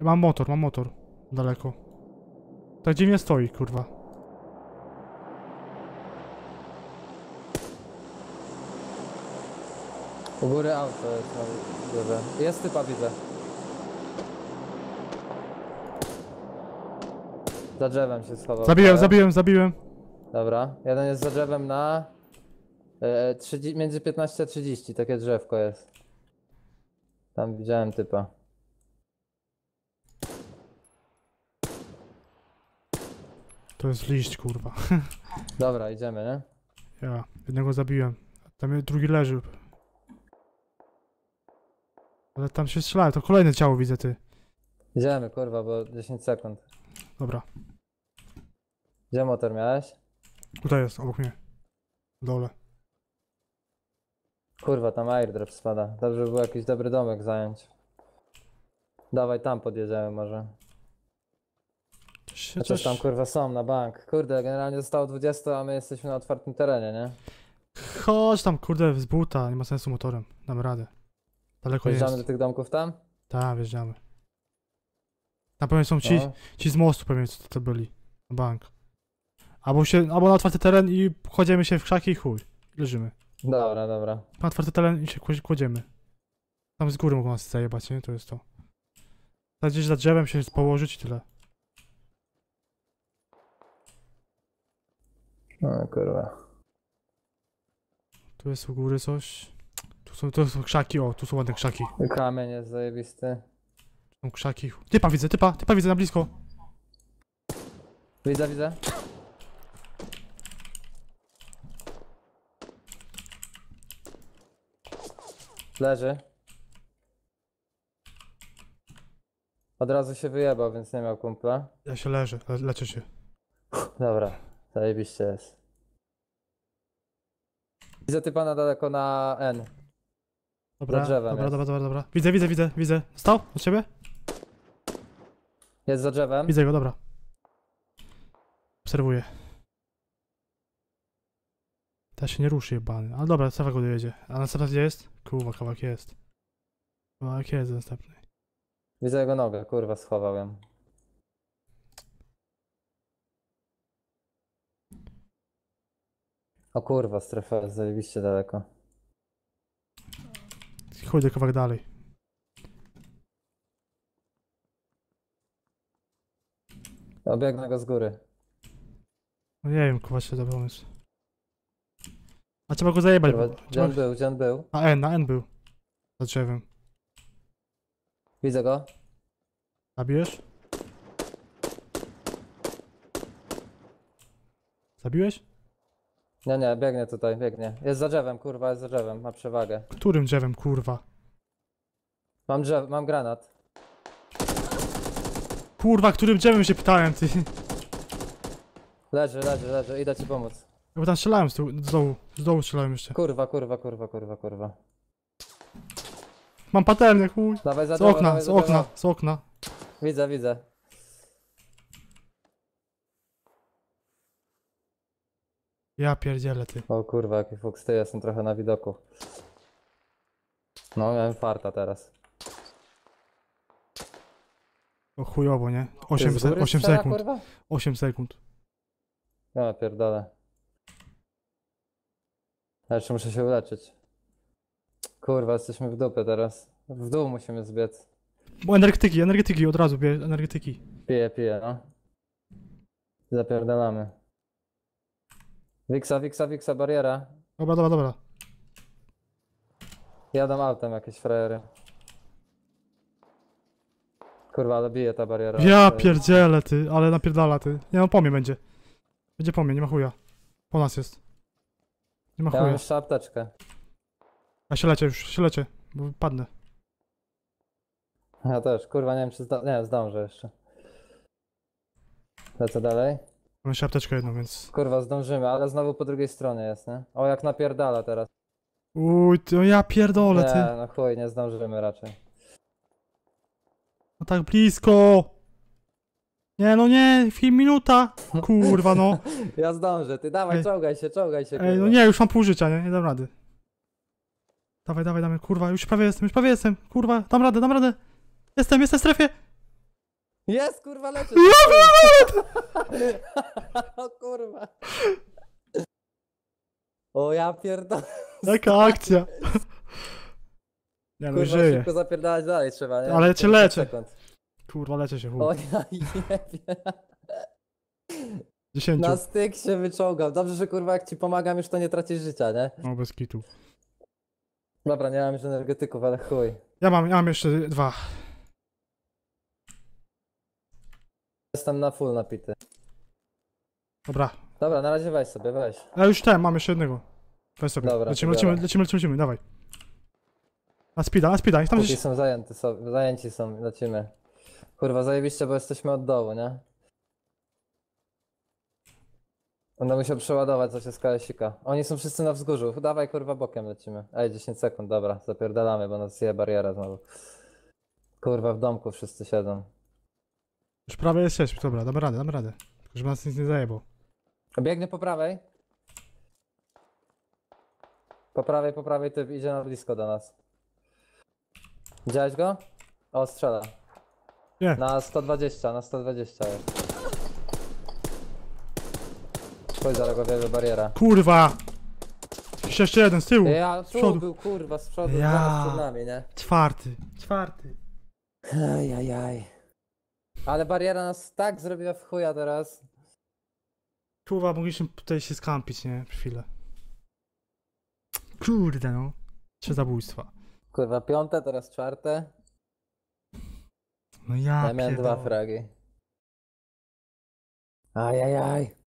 Mam motor, mam motor. Daleko. Tak dziwnie stoi, kurwa. U góry auto jest na górze. Jest typa, widzę. Za drzewem się schował. Zabiłem, zabiłem, zabiłem. Dobra. Jeden jest za drzewem na... E, 30, między 15 a 30, takie drzewko jest. Tam widziałem typa. To jest liść, kurwa. Dobra, idziemy, nie? Ja, jednego zabiłem. Tam drugi leży. Ale tam się strzelają, to kolejne ciało widzę, ty. Idziemy, kurwa, bo 10 sekund. Dobra, Gdzie motor miałeś? tutaj jest, obok mnie. W dole. Kurwa, tam airdrop spada. Dobrze by było jakiś dobry domek zająć. Dawaj, tam podjedziemy może. Chociaż tam kurwa są na bank. Kurde, generalnie zostało 20, a my jesteśmy na otwartym terenie, nie? Chodź tam, kurde, z buta, nie ma sensu motorem. Damy radę. Daleko Wjeżdżamy jest. do tych domków tam? Tak, wjeżdżamy. Na pewno są ci, No. ci z mostu pewnie, co to byli. Na bank. Albo się, albo na otwarty teren i kładziemy się w krzaki i chuj. Leżymy. Dobra, dobra. Na otwarty teren i się kładzi- kładziemy. Tam z góry mogą nas zajebać, nie? To jest to. Gdzieś za drzewem się położyć i tyle. No kurwa. Tu jest u góry coś. Tu są, tu są krzaki, o, tu są ładne krzaki. Kamień jest zajebisty. Tu są krzaki. Typa widzę, typa, typa widzę na blisko. Widzę, widzę. Leży. Od razu się wyjebał, więc nie miał kumpla. Ja się leżę, le leczę się. Dobra, zajebiście jest. Widzę typa na daleko na N. Dobra, drzewem dobra, jest. dobra, dobra, dobra. Widzę, widzę, widzę, widzę. Stał? Od ciebie? Jest za drzewem. Widzę go, dobra. Obserwuję. Ta się nie ruszy jebany. Ale dobra, Safa go dojedzie. A następna gdzie jest? Kurwa, kawałek jest. Kawałek jest następny. Widzę jego nogę, kurwa, schował ją. O kurwa, strefa jest zajebiście daleko. Chodź kawałek dalej. Obiegnę go z góry. No nie wiem, kurwa, czy to pomysł. A trzeba go zajebać. Kurwa, bo- gdzie Trzeba... on był, gdzie on był? Na N, na N był. Za drzewem. Widzę go. Zabijesz? Zabiłeś? Nie, nie, biegnie tutaj, biegnie. Jest za drzewem, kurwa, jest za drzewem, ma przewagę. Którym drzewem, kurwa? Mam drzew, mam granat. Kurwa, którym drzewem się pytałem, ty. Leży, leży, leży, idę ci pomóc. Bo tam strzelałem z, tyłu, z dołu. Z dołu strzelałem jeszcze. Kurwa, kurwa, kurwa, kurwa, kurwa. Mam patelnię, chuj. Dawaj za Z drzewo, okna, dawaj z za okna, z okna. Widzę, widzę. Ja pierdzielę, ty. O kurwa, jaki fuks, ty jestem trochę na widoku. No, miałem farta teraz. O chujowo, nie? Ty 8, z se góry 8 strzela, sekund. Kurwa? 8 sekund. Ja pierdolę. Ja jeszcze muszę się uleczyć. Kurwa, jesteśmy w dupie teraz. W dół musimy zbiec. Bo energetyki, energetyki, od razu bierz, energetyki. Piję, piję, no. Zapierdalamy. Wiksa, wiksa, wiksa, bariera. Dobra, dobra, dobra. Jadą autem jakieś frajery. Kurwa, ale bije ta bariera. Ja pierdzielę, ty, ale napierdala, ty. Nie no, po mnie będzie. Będzie po mnie, nie ma chuja. Po nas jest. Nie ma Ja mam chuja. jeszcze apteczkę. Ja się leczę już, się leczę, bo padnę. Ja też, kurwa, nie wiem czy zda... Nie, zdążę jeszcze. Lecę dalej. Mam jeszcze apteczkę jedną, więc... Kurwa, zdążymy, ale znowu po drugiej stronie jest, nie? O, jak napierdala teraz. Uj, ty, o ja pierdolę, nie, ty. no chuj, nie zdążymy raczej. No tak blisko. Nie, no nie, film minuta. Kurwa, no. Ja zdążę, ty dawaj, Ej. czołgaj się, czołgaj się, Ej, no kurwa. nie, już mam pół życia, nie? Nie dam rady. Dawaj, dawaj, dawaj, kurwa, już prawie jestem, już prawie jestem. Kurwa, dam radę, dam radę. Jestem, jestem w strefie. Jest, kurwa, lecie! o kurwa. O ja pierdolę. Jaka akcja! Nie no, Kurwa, żyje. szybko zapierdalać dalej trzeba, nie? Ale cię 50 leczę. sekund. Kurwa, lecie się, O chuj. ja jebie. 10. Na styk się wyczołgał. Dobrze, że kurwa jak ci pomagam już to nie tracisz życia, nie? No, bez kitu. Dobra, nie mam już energetyków, ale chuj. Ja mam, ja mam jeszcze dwa. Jestem na full napity. Dobra. Dobra, na razie weź sobie, weź. Ja już ten, mam jeszcze jednego. Weź sobie. Dobra, lecimy, lecimy, biorę. lecimy, lecimy, lecimy, dawaj. Na speeda, na speeda, tam Póki gdzieś... są zajęty, są, zajęci są, lecimy. Kurwa, zajebiście, bo jesteśmy od dołu, nie? Będę musiał przeładować coś z KS-ika. Oni są wszyscy na wzgórzu. Dawaj kurwa bokiem lecimy. Ej, 10 sekund, dobra, zapierdalamy, bo nas je bariera znowu. Kurwa, w domku wszyscy siedzą. Już prawie jesteśmy, dobra, damy radę, damy radę. Tylko żeby nas nic nie zajebał. Biegnie po prawej. Po prawej, po prawej typ idzie na blisko do nas. Widziałeś go? O, strzela. Nie. Na 120, na 120 jest. Chodź, zaraz go wierzę, bariera. Kurwa! Jeszcze jeden, z tyłu. Ja, Z tu przodu. był kurwa z przodu, Ja. przed nami, nie? Czwarty. Czwarty. Ajajaj. Ale bariera nas tak zrobiła w chuja teraz. Kurwa, mogliśmy tutaj się skampić, nie? Chwilę. Kurde no. Trzy zabójstwa. Kurwa, piąte, teraz czwarte. No ja Ja miałem dwa fragi. Ajajaj.